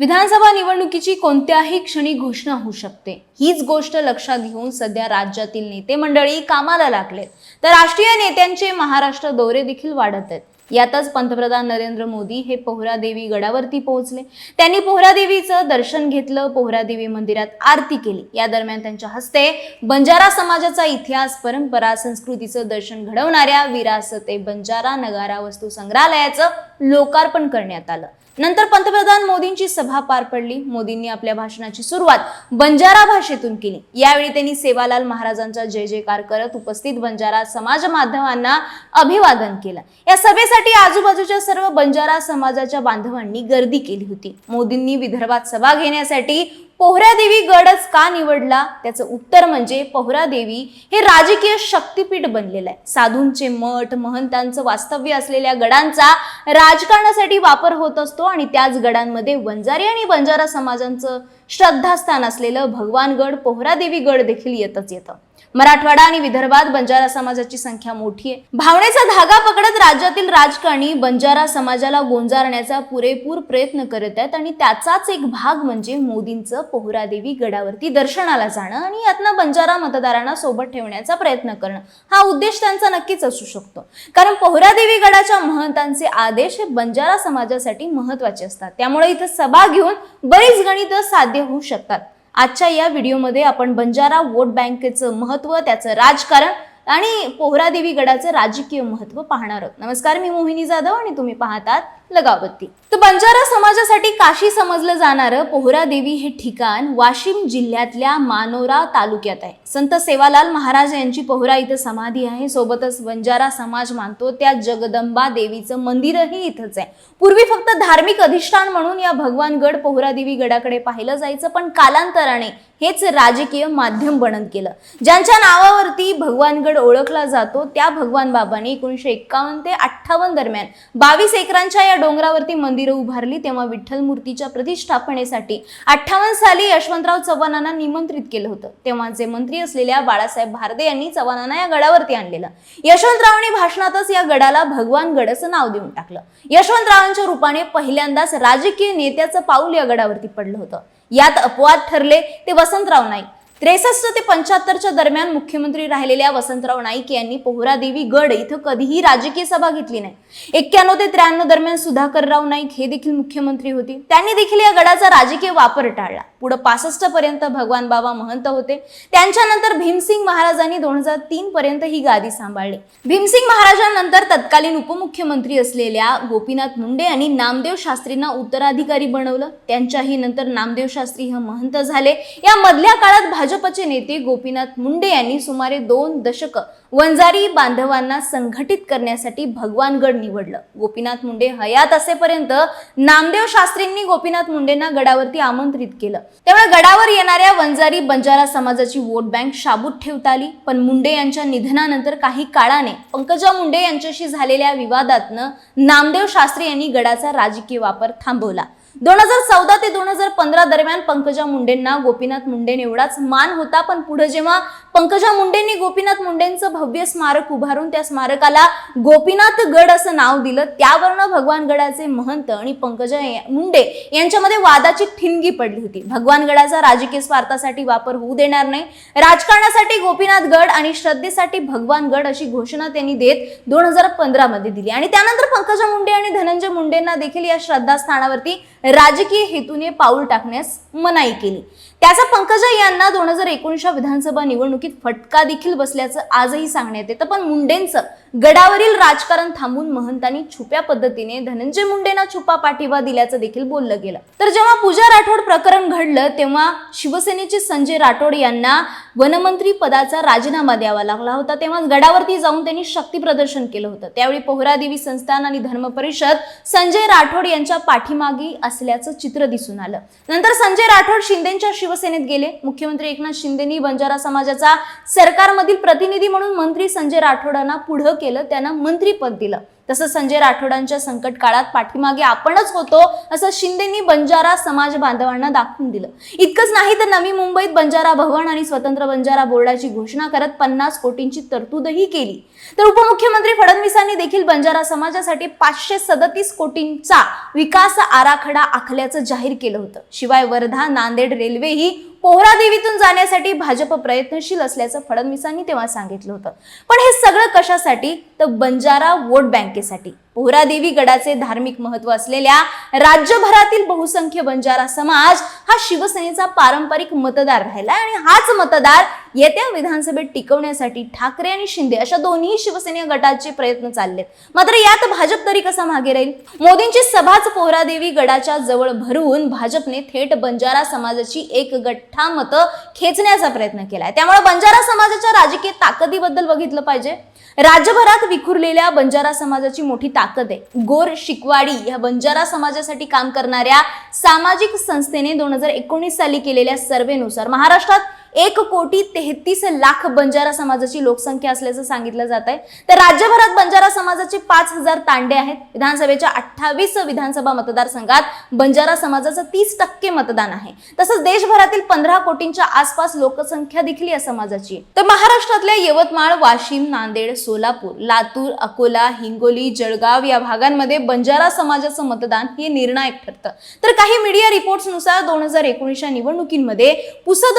विधानसभा निवडणुकीची कोणत्याही क्षणी घोषणा होऊ शकते. हीच गोष्ट लक्षात घेऊन सध्या राज्यातील नेते मंडळी कामाला लागलेत. तर राष्ट्रीय नेत्यांचे महाराष्ट्र दौरे देखील वाढत आहेत. यातच पंतप्रधान नरेंद्र मोदी हे पोहरादेवी गडावरती पोहोचले. त्यांनी पोहरादेवीचं दर्शन घेतलं पोहरादेवी मंदिरात आरती केली. या दरम्यान त्यांच्या हस्ते बंजारा समाजाचा इतिहास परंपरा संस्कृतीचं दर्शन घडवणाऱ्या विरासते बंजारा नगारा वस्तू संग्रहालयाचं लोकार्पण करण्यात आलं. नंतर पंतप्रधान मोदींची सभा पार पडली. मोदींनी आपल्या भाषणाची सुरुवात बंजारा भाषेतून केली. यावेळी त्यांनी सेवालाल महाराजांचा जय जयकार करत उपस्थित बंजारा समाज माध्यमांना अभिवादन केलं. या सभेसाठी आजूबाजूच्या सर्व बंजारा समाजाच्या बांधवांनी गर्दी केली होती. मोदींनी विदर्भात सभा घेण्यासाठी पोहरादेवी गडच का निवडला? त्याचं उत्तर म्हणजे पोहरादेवी हे राजकीय शक्तीपीठ बनलेलं आहे. साधूंचे मठ महंतांचं वास्तव्य असलेल्या गडांचा राजकारणासाठी वापर होत असतो आणि त्याच गडांमध्ये वंजारी आणि बंजारा समाजांचं श्रद्धास्थान असलेलं भगवानगड पोहरादेवी गड देखील येतच येतं. मराठवाडा आणि विदर्भात बंजारा समाजाची संख्या मोठी आहे. भावनेचा धागा पकडत राज्यातील राजकारणी बंजारा समाजाला गोंजारण्याचा पुरेपूर प्रयत्न करत आहेत आणि त्याचाच एक भाग म्हणजे मोदींचं पोहरादेवी गडावरती दर्शनाला जाणं आणि यातनं बंजारा मतदारांना सोबत ठेवण्याचा प्रयत्न करणं. हा उद्देश त्यांचा नक्कीच असू शकतो. कारण पोहरादेवी गडाच्या महंतांचे आदेश हे बंजारा समाजासाठी महत्त्वाचे असतात. त्यामुळे इथं सभा घेऊन बरीच गणितं साध्य होऊ शकतात. आजच्या या व्हिडिओमध्ये आपण बंजारा वोट बँकेचं महत्त्व त्याचं राजकारण आणि पोहरादेवी गडाचं राजकीय महत्त्व पाहणार आहोत. नमस्कार मी मोहिनी जाधव आणि तुम्ही पाहतात लगावती. तर बंजारा समाजासाठी काशी समजलं जाणारं पोहरादेवी हे ठिकाण वाशिम जिल्ह्यातल्या मानोरा तालुक्यात आहे. संत सेवालाल महाराज यांची पोहरा इथं समाधी आहे. सोबतच बंजारा समाज मानतो त्या जगदंबा देवीचं मंदिरही इथंच आहे. पूर्वी फक्त धार्मिक अधिष्ठान म्हणून या भगवानगड पोहरादेवी गडाकडे पाहिलं जायचं पण कालांतराने हेच राजकीय माध्यम बनत गेलं. ज्यांच्या नावावरती भगवानगड ओळखला जातो त्या भगवान बाबांनी एकोणीसशे एक्कावन्न ते अठ्ठावन्न दरम्यान बावीस एकरांच्या या डोंगरावरती मंदिरं उभारली तेव्हा विठ्ठल मूर्तीच्या प्रतिष्ठापनेसाठी अठ्ठावन्न साली यशवंतराव चव्हाणांना निमंत्रित केलं होतं. तेव्हाचे मंत्री असलेल्या बाळासाहेब भारदे यांनी चव्हाणांना या गडावरती आणलेलं. यशवंतरावांनी भाषणातच या गडाला भगवान गड असं नाव देऊन टाकलं. यशवंतरावांच्या रूपाने पहिल्यांदाच राजकीय नेत्याचं पाऊल या गडावरती पडलं होतं. यात अपवाद ठरले ते वसंतराव नाईक. त्रेसष्ट ते पंच्याहत्तरच्या दरम्यान मुख्यमंत्री राहिलेल्या वसंतराव नाईक यांनी पोहरादेवी गड इथं कधीही राजकीय सभा घेतली नाही. एक्क्याण्णव ते त्र्याण्णव दरम्यान सुधाकरराव नाईक हे देखील मुख्यमंत्री होते. त्यांनी देखील या गडाचा राजकीय वापर टाळला. पुढे पासष्ट पर्यंत भगवान बाबा महंत होते. त्यांच्यानंतर भीमसिंग महाराजांनी दोन हजार तीन पर्यंत ही गादी सांभाळली. भीमसिंग महाराजांनंतर तत्कालीन उपमुख्यमंत्री असलेल्या गोपीनाथ मुंडे यांनी नामदेव शास्त्रींना उत्तराधिकारी बनवलं. त्यांच्याही नंतर नामदेव शास्त्री हे महंत झाले. या मधल्या काळात भाजपचे नेते गोपीनाथ मुंडे यांनी सुमारे दोन दशकं वंजारी बांधवांना संघटित करण्यासाठी भगवानगड निवडलं. गोपीनाथ मुंडे हयात असेपर्यंत नामदेव शास्त्रींनी गोपीनाथ मुंडेंना गडावरती आमंत्रित केलं. त्यामुळे गडावर येणाऱ्या वंजारी बंजारा समाजाची वोट बँक शाबूत ठेवता आली. पण मुंडे यांच्या निधनानंतर काही काळाने पंकजा मुंडे यांच्याशी झालेल्या विवादातनं नामदेव शास्त्री यांनी गडाचा राजकीय वापर थांबवला. दोन हजार चौदा ते दोन हजार पंधरा दरम्यान पंकजा मुंडेंना गोपीनाथ मुंडेन एवढाच मान होता. पण पुढे जेव्हा पंकजा मुंडेंनी गोपीनाथ मुंडेंचं भव्य स्मारक उभारून त्या स्मारकाला गोपीनाथ गड असं नाव दिलं त्यावरनं भगवान गडाचे महंत आणि पंकजा मुंडे यांच्यामध्ये वादाची ठिणगी पडली होती. भगवान गडाचा राजकीय स्वार्थासाठी वापर होऊ देणार नाही. राजकारणासाठी गोपीनाथ गड आणि श्रद्धेसाठी भगवान गड अशी घोषणा त्यांनी देत दोन हजार पंधरा मध्ये दिली. आणि त्यानंतर पंकजा मुंडे आणि धनंजय मुंडेंना देखील या श्रद्धास्थानावरती राजकीय हेतूने पाऊल टाकण्यास मनाई केली. त्याचा पंकजा यांना दोन हजार एकोणीसच्या विधानसभा निवडणुकीत फटका देखील बसल्याचं आजही सांगण्यात येतं. पण मुंडेंचं गडावरील राजकारण थांबून महंतांनी छुप्या पद्धतीने धनंजय मुंडेंना छुपा पाठिंबा दिल्याचं देखील बोललं गेलं. तर जेव्हा पूजा राठोड प्रकरण घडलं तेव्हा शिवसेनेचे संजय राठोड यांना वनमंत्री पदाचा राजीनामा द्यावा लागला होता. तेव्हा गडावरती जाऊन त्यांनी शक्ती प्रदर्शन केलं होतं. त्यावेळी पोहरादेवी संस्थान आणि धर्म परिषद संजय राठोड यांच्या पाठीमागे असल्याचं चित्र दिसून आलं. नंतर संजय राठोड शिंदेच्या शिवसेनेत गेले. मुख्यमंत्री एकनाथ शिंदेनी बंजारा समाजाचा सरकारमधील प्रतिनिधी म्हणून मंत्री संजय राठोडांना पुढं केलं. त्यांना मंत्रीपद दिलं. तसंच संजय राठोडांच्या संकट काळात पाठीमागे आपणच होतो असं शिंदेंनी बंजारा समाज बांधवांना दाखवून दिलं. इतकंच नाही तर नवी मुंबईत बंजारा भवन आणि स्वतंत्र बंजारा बोर्डाची घोषणा करत पन्नास कोटींची तरतूदही केली. तर उपमुख्यमंत्री फडणवीसांनी देखील बंजारा समाजासाठी पाचशे सदतीस कोटींचा विकास आराखडा आखल्याचं जाहीर केलं होतं. शिवाय वर्धा नांदेड रेल्वे ही पोहरादेवीतून जाण्यासाठी भाजप प्रयत्नशील असल्याचं फडणवीसांनी तेव्हा सांगितलं होतं. पण हे सगळं कशासाठी? तर बंजारा वोट बँकेसाठी. पोहरादेवी गडाचे धार्मिक महत्त्व असलेल्या राज्यभरातील बहुसंख्य बंजारा समाज हा शिवसेनेचा पारंपरिक मतदार राहिला आणि हाच मतदार येत्या विधानसभेत टिकवण्यासाठी ठाकरे आणि शिंदे अशा दोन्ही शिवसेने गटाचे प्रयत्न चाललेत. मात्र यात भाजप तरी कसा मागे राहील? मोदींची सभाच पोहरादेवी गडाच्या जवळ भरून भाजपने थेट बंजारा समाजाची एक गठ्ठा मतं खेचण्याचा प्रयत्न केलाय. त्यामुळे बंजारा समाजाच्या राजकीय ताकदीबद्दल बघितलं पाहिजे. राज्यभरात विखुरलेल्या बंजारा समाजाची मोठी ताकद आहे. गोर शिकवाडी या बंजारा समाजासाठी काम करणाऱ्या सामाजिक संस्थेने दोन हजार एकोणीस साली केलेल्या सर्वेनुसार महाराष्ट्रात एक कोटी तेहतीस लाख बंजारा समाजाची लोकसंख्या असल्याचं सांगितलं जात आहे. तर राज्यभरात बंजारा समाजाचे पाच हजार तांडे आहेत. विधानसभेच्या अठ्ठावीस विधानसभा मतदारसंघात बंजारा समाजाचं तीस टक्के मतदान आहे. तसंच देशभरातील पंधरा कोटींच्या आसपास लोकसंख्या देखील या समाजाची तर महाराष्ट्रातल्या यवतमाळ वाशिम नांदेड सोलापूर लातूर अकोला हिंगोली जळगाव या भागांमध्ये बंजारा समाजाचं मतदान हे निर्णायक ठरतं. तर काही मीडिया रिपोर्ट्सनुसार दोन हजार एकोणीसच्या निवडणुकीमध्ये पुसद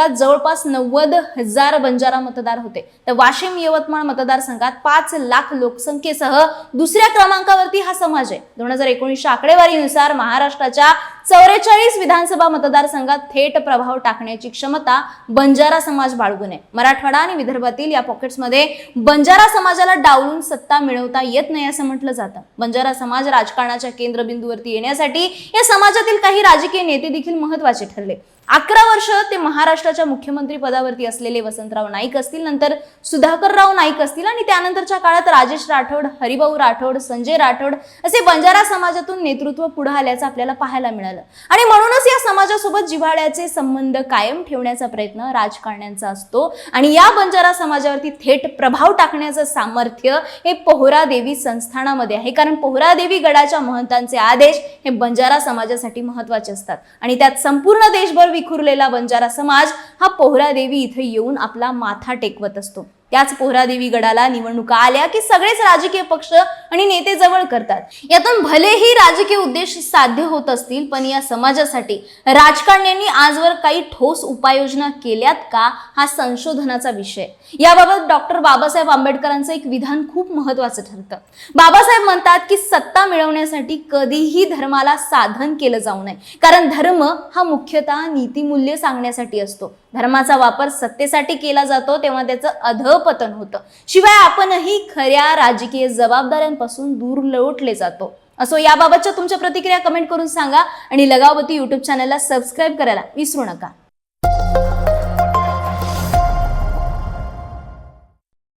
मतदारसंघात जवळपास नव्वद हजार बंजारा मतदार होते. तर वाशिम यवतमाळ मतदारसंघात पाच लाख लोकसंख्येसह दुसऱ्या क्रमांकावरती हा समाज आहे. दोन हजार एकोणीसच्या आकडेवारीनुसार महाराष्ट्राच्या चौवेचाळीस विधानसभा मतदारसंघात थेट प्रभाव टाकण्याची क्षमता बंजारा समाज बाळगून आहे. मराठवाडा आणि विदर्भातील या पॉकेट्समध्ये बंजारा समाजाला डावलून सत्ता मिळवता येत नाही असं म्हटलं जातं. बंजारा समाज राजकारणाच्या केंद्रबिंदूवरती येण्यासाठी या समाजातील काही राजकीय नेते देखील महत्त्वाचे ठरले. अकरा वर्ष ते महाराष्ट्राच्या मुख्यमंत्री पदावरती असलेले वसंतराव नाईक असतील नंतर सुधाकरराव नाईक असतील आणि त्यानंतरच्या काळात राजेश राठोड हरिभाऊ राठोड संजय राठोड असे बंजारा समाजातून नेतृत्व पुढे आल्याचं आपल्याला पाहायला मिळालं. आणि म्हणूनच या समाजासोबत जिव्हाळ्याचे संबंध कायम ठेवण्याचा प्रयत्न राजकारण्यांचा असतो आणि या बंजारा समाजावरती थेट प्रभाव टाकण्याचं सामर्थ्य हे पोहरा देवी संस्थानामध्ये आहे. कारण पोहरादेवी गडाच्या महंतांचे आदेश हे बंजारा समाजासाठी महत्त्वाचे असतात. आणि त्यात संपूर्ण देशभर विखुरलेला बंजारा समाज हा पोहरादेवी इथे येऊन आपला माथा टेकवत असतो. त्याच पोहरादेवी गडाला निवडणुका आल्या की सगळेच राजकीय पक्ष आणि नेते जवळ करतात. यातून भलेही राजकीय उद्देश साध्य होत असतील पण या समाजासाठी राजकारण्यांनी आजवर काही ठोस उपाययोजना केल्यात का हा संशोधनाचा विषय. याबाबत डॉक्टर बाबासाहेब आंबेडकरांचं एक विधान खूप महत्वाचं ठरतं. बाबासाहेब म्हणतात की सत्ता मिळवण्यासाठी कधीही धर्माला साधन केलं जाऊ नये. कारण धर्म हा मुख्यतः नीतिमूल्य सांगण्यासाठी असतो. धर्माचा वापर सत्तेसाठी केला जातो तेव्हा त्याचं अधपतन होतं. शिवाय आपणही खऱ्या राजकीय जबाबदाऱ्यांपासून दूर लोटले जातो. असो याबाबतच्या तुमच्या प्रतिक्रिया कमेंट करून सांगा आणि लगावती युट्यूब चॅनलला सबस्क्राईब करायला विसरू नका.